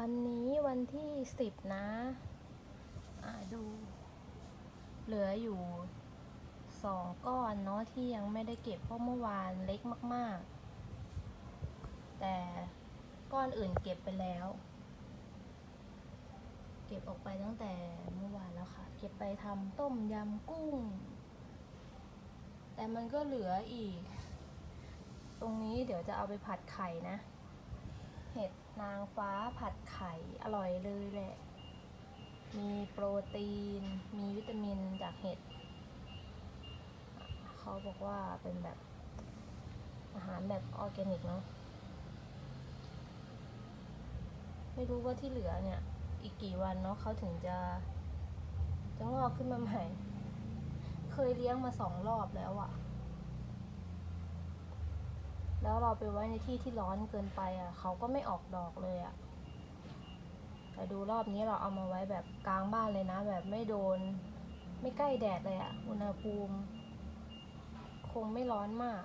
วันนี้วันที่สิบนะ อ่าดู เหลืออยู่สองก้อนเนาะที่ยังไม่ได้เก็บเพราะเมื่อวานเล็กมาก ๆ แต่ก้อนอื่นเก็บไปแล้ว เก็บออกไปตั้งแต่เมื่อวานแล้วค่ะ เก็บไปทำต้มยำกุ้ง แต่มันก็เหลืออีก ตรงนี้เดี๋ยวจะเอาไปผัดไข่นะ นางฟ้าผัดไข่อร่อยเลยแหละ มีโปรตีน มีวิตามินจากเห็ด เขาบอกว่าเป็นแบบอาหารแบบออร์แกนิกเนาะ ไม่รู้ว่าที่เหลือเนี่ย อีกกี่วันเนาะเขาถึงจะจะงอกขึ้นมาใหม่ เคยเลี้ยงมาสองรอบแล้วอะ แล้วเราไปไว้ในที่ที่ร้อนเกินไปอะ เขาก็ไม่ออกดอกเลยอะ แต่ดูรอบนี้เราเอามาไว้แบบกลางบ้านเลยนะ แบบไม่โดน ไม่ใกล้แดดเลยอะ อุณหภูมิ คงไม่ร้อนมาก